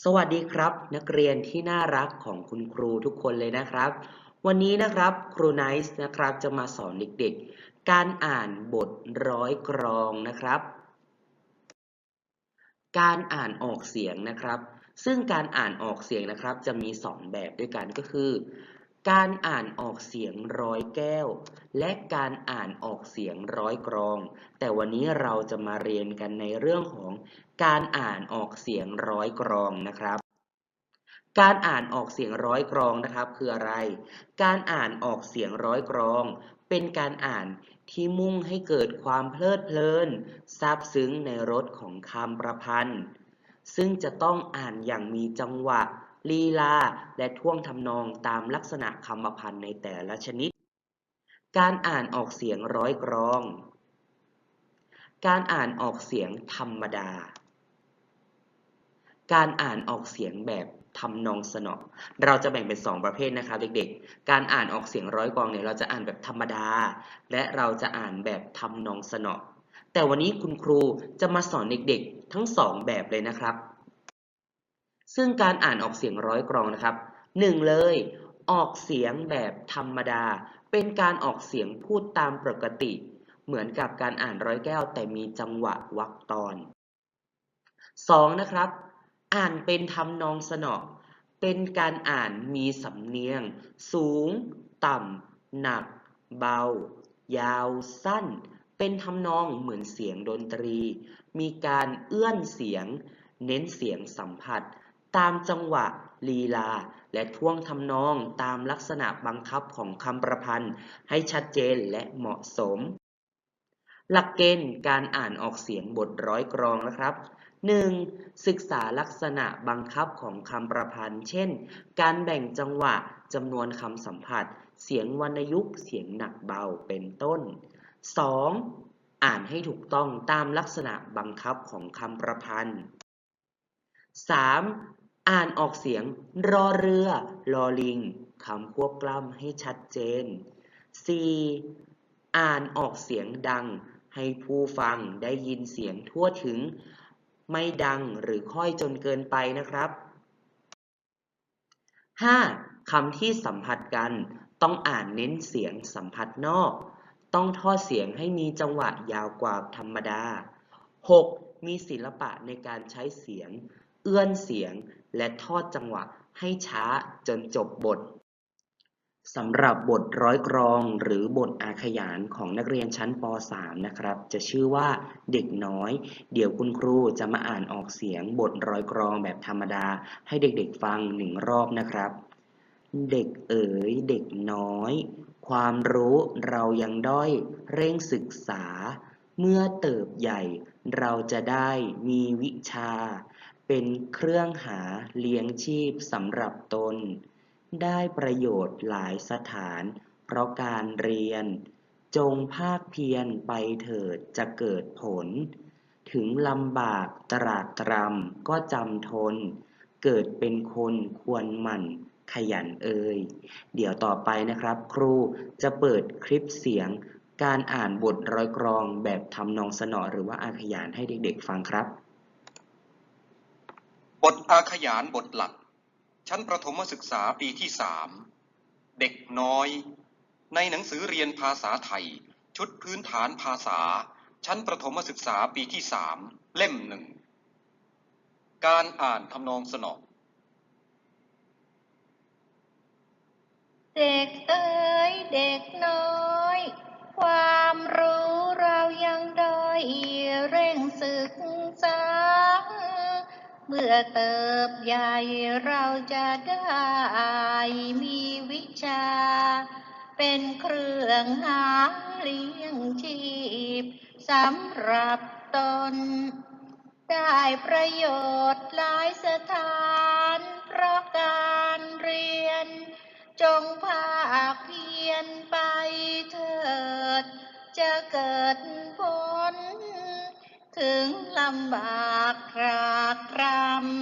สวัสดีครับ นักเรียนที่น่ารักของคุณครูทุกคนเลยนะครับ วันนี้นะครับครูไนซ์นะครับจะมาสอนเด็กๆ การอ่านบทร้อยกรองนะครับ การอ่านออกเสียงนะครับ ซึ่งการอ่านออกเสียงนะครับ จะมีสองแบบด้วยกันก็คือ การอ่านออกเสียงร้อยแก้ว และการอ่านออกเสียงร้อยกรอง แต่วันนี้เราจะมาเรียนกันในเรื่องของการอ่านออกเสียงร้อยกรองนะครับ การอ่านออกเสียงร้อยกรองนะครับ คืออะไร การอ่านออกเสียงร้อยกรอง เป็นการอ่านที่มุ่งให้เกิดความเพลิดเพลินซาบซึ้งในรสของคำประพันธ์ ซึ่งจะต้องอ่านอย่างมีจังหวะ ลีลา และท่วงทำนองตามลักษณะคำประพันธ์ในแต่ละชนิด การอ่านออกเสียงร้อยกรอง การอ่านออกเสียงธรรมดา การอ่านออกเสียงแบบทำนองสนอ เราจะแบ่งเป็น 2 ประเภทนะครับเด็กๆ การอ่านออกเสียงร้อยกรองเนี่ยเราจะอ่านแบบธรรมดา และเราจะอ่านแบบทำนองสนอ แต่วันนี้คุณครูจะมาสอนเด็กๆ ทั้ง 2 แบบเลยนะครับ ซึ่งการอ่านออกเสียงร้อยกรองนะครับ 1 เลย ออกเสียงแบบธรรมดา เป็นการออกเสียงพูดตามปกติ เหมือนกับการอ่านร้อยแก้ว แต่มีจังหวะวรรคตอน 2. นะครับ อ่านเป็นทำนองสนอเป็นการอ่านมีสำเนียง สูง ต่ำ หนัก เบา ยาว สั้น เป็นทำนองเหมือนเสียงดนตรี มีการเอื้อนเสียง เน้นเสียงสัมผัส ตามจังหวะลีลา และท่วงทำนองตามลักษณะบังคับของคำประพันธ์ให้ชัดเจนและเหมาะสม หลักเกณฑ์การอ่านออกเสียงบทร้อยกรองนะครับ 1. ศึกษาลักษณะบังคับของคำประพันธ์ เช่น การแบ่งจังหวะจำนวนคำสัมผัส เสียงวรรณยุกต์เสียงหนักเบาเป็นต้น 2. อ่านให้ถูกต้องตามลักษณะบังคับของคำประพันธ์ 3. อ่านออกเสียงรอเรือลอลิงคำควบกล้ำให้ชัดเจน 4. อ่านออกเสียงดัง ให้ผู้ฟังได้ยินเสียงทั่วถึง ไม่ดังหรือค่อยจนเกินไปนะครับ 5. คำที่สัมผัสกัน ต้องอ่านเน้นเสียงสัมผัสนอก ต้องท่อเสียงให้มีจังหวะยาวกว่าธรรมดา 6. มีศิลปะในการใช้เสียง เอื้อนเสียง และทอดจังหวะให้ช้าจนจบบทสำหรับบทร้อยกรองหรือบทอาขยานของนักเรียนชั้นป .3 นะครับ จะชื่อว่าเด็กน้อย เดี๋ยวคุณครูจะมาอ่านออกเสียงบทร้อยกรองแบบธรรมดา ให้เด็กๆฟังหนึ่งรอบนะครับ เด็กเอ๋ยเด็กน้อย ความรู้เรายังด้อย เร่งศึกษา เมื่อเติบใหญ่ เราจะได้มีวิชา เป็นเครื่องหาเลี้ยงชีพสำหรับตน ได้ประโยชน์หลายสถาน เพราะการเรียน จงภาคเพียรไปเถิดจะเกิดผล ถึงลำบากตรากตรำก็จำทน เกิดเป็นคนควรหมั่นขยันเอ่ย เดี๋ยวต่อไปนะครับ ครูจะเปิดคลิปเสียง การอ่านบทร้อยกรองแบบทำนองสนอหรือว่าอาขยานให้เด็กๆ ฟังครับ บทอาขยานบทหลัก ชั้นประถมศึกษาปีที่สามเด็กน้อย ในหนังสือเรียนภาษาไทย ชุดพื้นฐานภาษา ชั้นประถมศึกษาปีที่สามเล่มหนึ่งการอ่านทำนองสนองเด็กเอ๋ยเด็กน้อย ความรู้เรายังด้อยเร่งศึก เมื่อเติบใหญ่เราจะได้มีวิชา เป็นเครื่องหาเลี้ยงชีพสำหรับตน ได้ประโยชน์หลายสถานเพราะการเรียน จงภาคเพียรไปเถิด จะเกิดผล ถึงลำบากรากร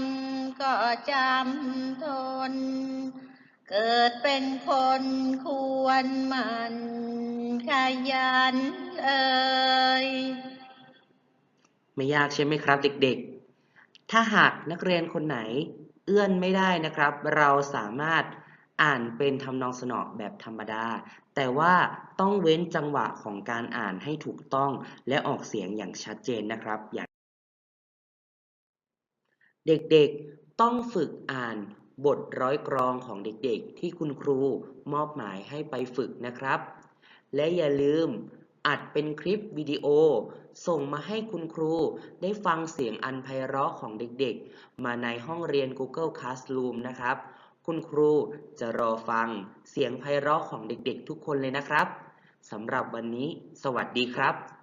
ำก็จำทน เกิดเป็นคนควรมันขยันเอ่ยไม่ยากใช่ไหมครับเด็กๆ ถ้าหากนักเรียนคนไหนเอื้อนไม่ได้นะครับ เราสามารถ อ่านเป็นทำนองสนอแบบธรรมดา แต่ว่าต้องเว้นจังหวะของการอ่านให้ถูกต้องและออกเสียงอย่างชัดเจนนะครับ อย่าง เด็กๆต้องฝึกอ่านบทร้อยกรองของเด็กๆ ที่คุณครูมอบหมายให้ไปฝึกนะครับ และอย่าลืมอัดเป็นคลิปวิดีโอ ส่งมาให้คุณครูได้ฟังเสียงอันไพเราะของเด็กๆ มาในห้องเรียน Google Classroom นะครับ คุณครูจะรอฟังเสียงไพเราะของเด็กๆทุกคนเลยนะครับ สำหรับวันนี้ สวัสดีครับ